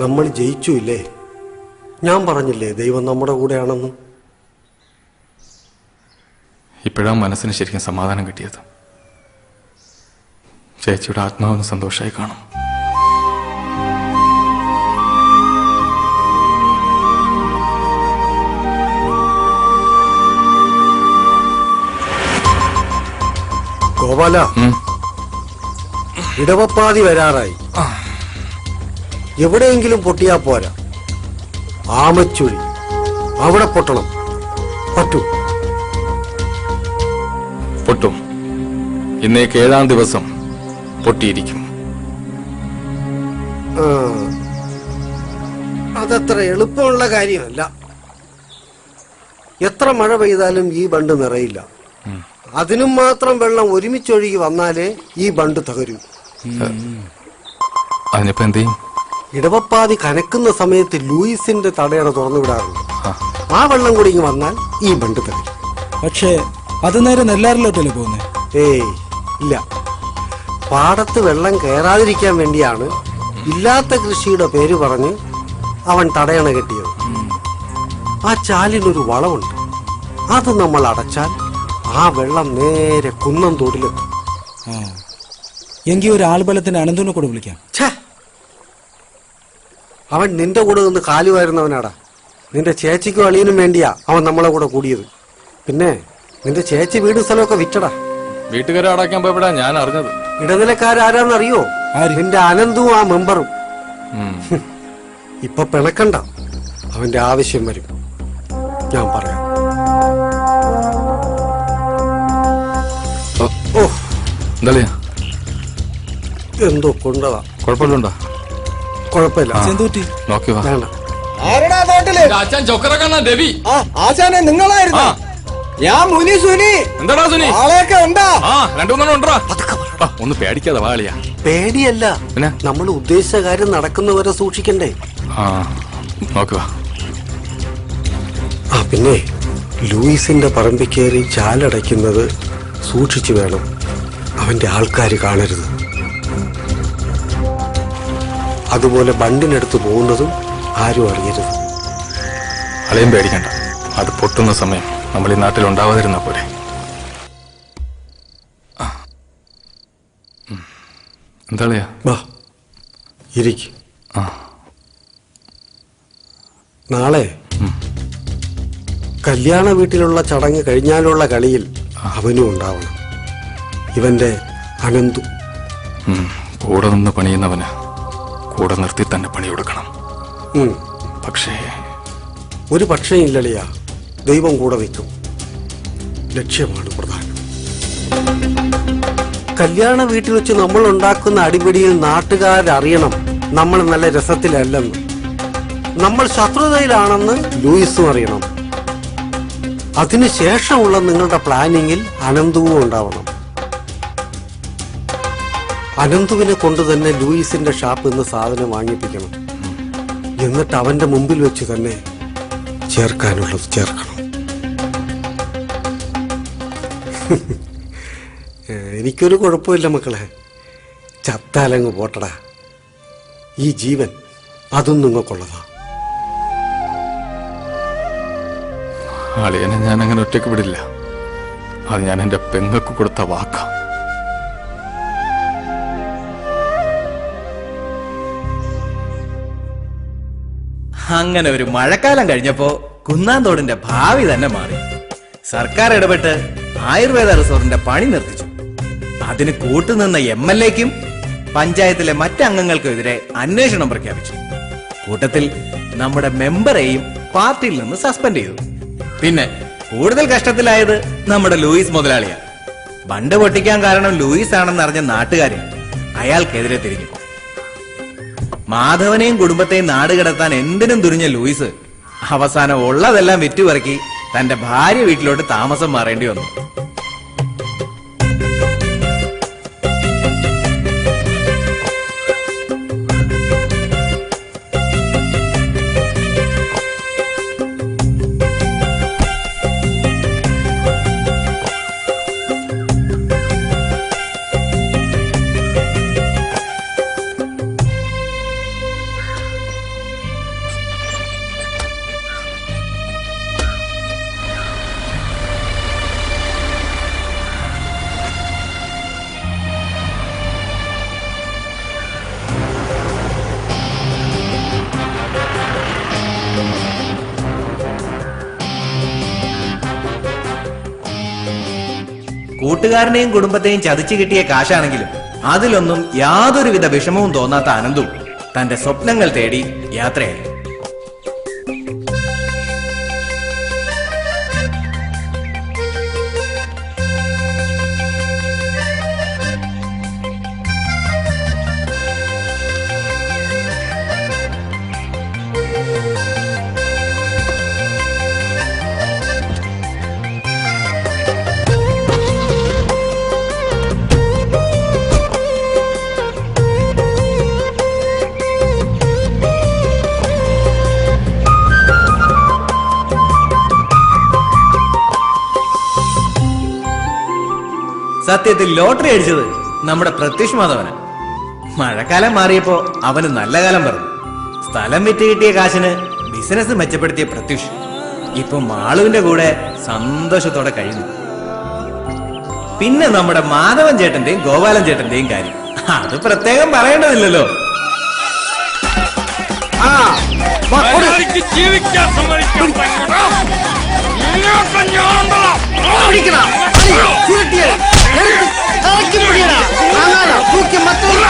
നമ്മൾ ജയിച്ചു ഇല്ലേ ഞാൻ പറഞ്ഞില്ലേ ദൈവം നമ്മുടെ കൂടെയാണെന്ന്? ഇപ്പോഴാ മനസ്സിന് ശരിക്കും സമാധാനം കിട്ടിയത്. ചേച്ചിയുടെ ആത്മാവിന് സന്തോഷമായി കാണും. ഗോപാല. ഇടവപ്പാതി വരാറായി. എവിടെയെങ്കിലും പൊട്ടിയാ പോരാ. ആമച്ചുഴി അവിടെ പൊട്ടണം. പറ്റൂ പൊട്ടും. ഇന്നേക്ക് ഏഴാം ദിവസം പൊട്ടിയിരിക്കും. അതത്ര എളുപ്പമുള്ള കാര്യമല്ല. എത്ര മഴ പെയ്താലും ഈ ബണ്ട് നിറയില്ല. അതിനും മാത്രം വെള്ളം ഒരുമിച്ചൊഴുകി വന്നാലേ ഈ ബണ്ട് തകരൂ. അതിനിപ്പോ എന്ത് ചെയ്യും? ഇടവപ്പാതി കനക്കുന്ന സമയത്ത് ലൂയിസിന്റെ തടയണ തുറന്നു വിടാറുണ്ട് ആ. വെള്ളം കൂടി ഇങ്ങ് വന്നാൽ ഈ ബണ്ട് തകരും പക്ഷേ അത് നേരെ നെല്ലാറിലോട്ടല്ലേ പോകുന്നേ ഏയ് ഇല്ല. പാടത്ത് വെള്ളം കയറാതിരിക്കാൻ വേണ്ടിയാണ് ഇല്ലാത്ത കൃഷിയുടെ പേര് പറഞ്ഞ് അവൻ തടയണ കെട്ടിയത്. ആ ചാലിനൊരു വളവുണ്ട്. അത് നമ്മൾ അടച്ചാൽ ആ വെള്ളം നേരെ കുന്നം തോടിലെത്തും. എങ്കിൽ ഒരു ആൾബലത്തിന് അനന്തനെ കൂടെ വിളിക്കാം. ഛേ അവൻ നിന്റെ കൂടെ നിന്ന് കാലു വരുന്നവനാടാ നിന്റെ ചേച്ചിക്കും അളിയനും വേണ്ടിയാ അവൻ നമ്മളെ കൂടെ കൂടിയത്. പിന്നെ നിന്റെ ചേച്ചി വീടും സ്ഥലമൊക്കെ വിറ്റടാ. വീട്ടുകാരെ പോയപ്പോഴാ ഞാൻ അറിഞ്ഞത്. ഇടനിലക്കാരാരാന്നറിയോ? അറിയോ നിന്റെ അനന്തും ആ മെമ്പറും. ഇപ്പൊ പിണക്കണ്ട. അവന്റെ ആവശ്യം വരും. ഞാൻ പറയാം. ഓ എന്തോ കൊണ്ടതാ. കുഴപ്പമില്ലുണ്ടോ കുഴപ്പമില്ല. ചെന്തൂറ്റി നോക്കി വാ. വേണ്ട. ആരടാ അച്ഛൻ ചൊക്കറക്കണ്ണ രവി ആ ആശാനെ നിങ്ങളായിരുന്നു. ഞാൻ മുനി സുനി. എന്താടാ സുനി? ആളെയൊക്കെ ഉണ്ടാ. ആ രണ്ടു മൂന്നെണ്ണം ഉണ്ടോ ഒന്ന് പേടിക്കാതെ വാളിയാ പേടിയല്ല. പിന്നെ? നമ്മൾ ഉദ്ദേശിച്ച കാര്യം നടക്കുന്നവരെ സൂക്ഷിക്കണ്ടേ? ആ നോക്കി വാ. ആ പിന്നെ ലൂയിസിന്റെ പറമ്പിൽ കയറി ചാലടയ്ക്കുന്നത് സൂക്ഷിച്ചു വേണം. അവന്റെ ആൾക്കാർ കാണരുത്. അതുപോലെ ബണ്ടിനടുത്ത് പോകുന്നതും ആരും അറിയരുത്. അളയും പേടിക്കണ്ട. അത് പൊട്ടുന്ന സമയം നമ്മൾ ഈ നാട്ടിൽ ഉണ്ടാവാതിരുന്ന പോലെ. എന്താളിയാ വാ. ഇരിക്ക്. ആ. നാളെ കല്യാണ വീട്ടിലുള്ള ചടങ്ങ് കഴിഞ്ഞാലുള്ള കളിയിൽ അവനും ഉണ്ടാവണം. ഇവന്റെ അനന്തു. കൂടെ നിന്ന് പണിയുന്നവന്. കൂടെ നിർത്തി തന്നെ പണിയെടുക്കണം. പക്ഷേ ഒരു പക്ഷേ ഇല്ലളിയ ദൈവം കൂടെ നിൽക്കും ലക്ഷ്യമാണ് പ്രധാനം. കല്യാണ വീട്ടിൽ വെച്ച് നമ്മൾ ഉണ്ടാക്കുന്ന അടിപിടിയിൽ നാട്ടുകാരറിയണം. നമ്മൾ നല്ല രസത്തിലല്ലെന്ന്. നമ്മൾ ശത്രുതയിലാണെന്ന് ലൂയിസും അറിയണം. അതിനുശേഷമുള്ള നിങ്ങളുടെ പ്ലാനിങ്ങിൽ അനന്തവും ഉണ്ടാവണം. അനന്തുവിനെ കൊണ്ട് തന്നെ ലൂയിസിന്റെ ഷാപ്പിൽ നിന്ന് സാധനം വാങ്ങിപ്പിക്കണം. എന്നിട്ട് അവന്റെ മുമ്പിൽ വെച്ച് തന്നെ ചേർക്കാനുള്ളത് ചേർക്കണം. എനിക്കൊരു കുഴപ്പമില്ല മക്കളെ. ചത്താലങ്ങ് പോട്ടടാ. ഈ ജീവൻ അതും നിങ്ങൾക്കുള്ളതാ. അളിയനെ ഞാൻ അങ്ങനെ ഒറ്റയ്ക്ക് വിടില്ല. അത് ഞാൻ എന്റെ പെങ്ങൾക്ക് കൊടുത്ത വാക്കാ. അങ്ങനെ ഒരു മഴക്കാലം കഴിഞ്ഞപ്പോ കുന്നാന്തോടിന്റെ ഭാവി തന്നെ മാറി. സർക്കാർ ഇടപെട്ട് ആയുർവേദ റിസോർട്ടിന്റെ പണി നിർത്തിച്ചു. അതിന് കൂട്ടുനിന്ന എം എൽ എക്കും പഞ്ചായത്തിലെ മറ്റംഗങ്ങൾക്കെതിരെ അന്വേഷണം പ്രഖ്യാപിച്ചു. കൂട്ടത്തിൽ നമ്മുടെ മെമ്പറെയും പാർട്ടിയിൽ നിന്ന് സസ്പെൻഡ് ചെയ്തു. പിന്നെ കൂടുതൽ കഷ്ടത്തിലായത് നമ്മുടെ ലൂയിസ് മുതലാളിയാണ്. ബണ്ട് പൊട്ടിക്കാൻ കാരണം ലൂയിസ് ആണെന്ന് അറിഞ്ഞ നാട്ടുകാരും അയാൾക്കെതിരെ തിരിഞ്ഞു. മാധവനെയും കുടുംബത്തെയും നാട് കിടത്താൻ എന്തിനും തുരിഞ്ഞ ലൂയിസ്. അവസാനം ഉള്ളതെല്ലാം വിറ്റുപറക്കി തന്റെ ഭാര്യ വീട്ടിലോട്ട് താമസം മാറേണ്ടി വന്നു. കൂട്ടുകാരനെയും കുടുംബത്തെയും ചതിച്ചു കിട്ടിയ കാശാണെങ്കിലും അതിലൊന്നും യാതൊരുവിധ വിഷമവും തോന്നാത്ത അനന്തു തന്റെ സ്വപ്നങ്ങൾ തേടി യാത്രയായി. സത്യത്തിൽ ലോട്ടറി അടിച്ചത് നമ്മുടെ പ്രത്യക്ഷ മാധവന്. മഴക്കാലം മാറിയപ്പോ അവന് നല്ല കാലം പറഞ്ഞു. സ്ഥലം വിറ്റ് കിട്ടിയ കാശിന് ബിസിനസ് മെച്ചപ്പെടുത്തിയ പ്രത്യുഷ് ഇപ്പൊ മാളുവിന്റെ കൂടെ സന്തോഷത്തോടെ കഴിഞ്ഞു പിന്നെ നമ്മുടെ മാധവൻ ചേട്ടന്റെയും ഗോപാലൻ ചേട്ടന്റെയും കാര്യം. അത് പ്രത്യേകം പറയേണ്ടതില്ലല്ലോ. ആ தூக்கி மத்தவங்க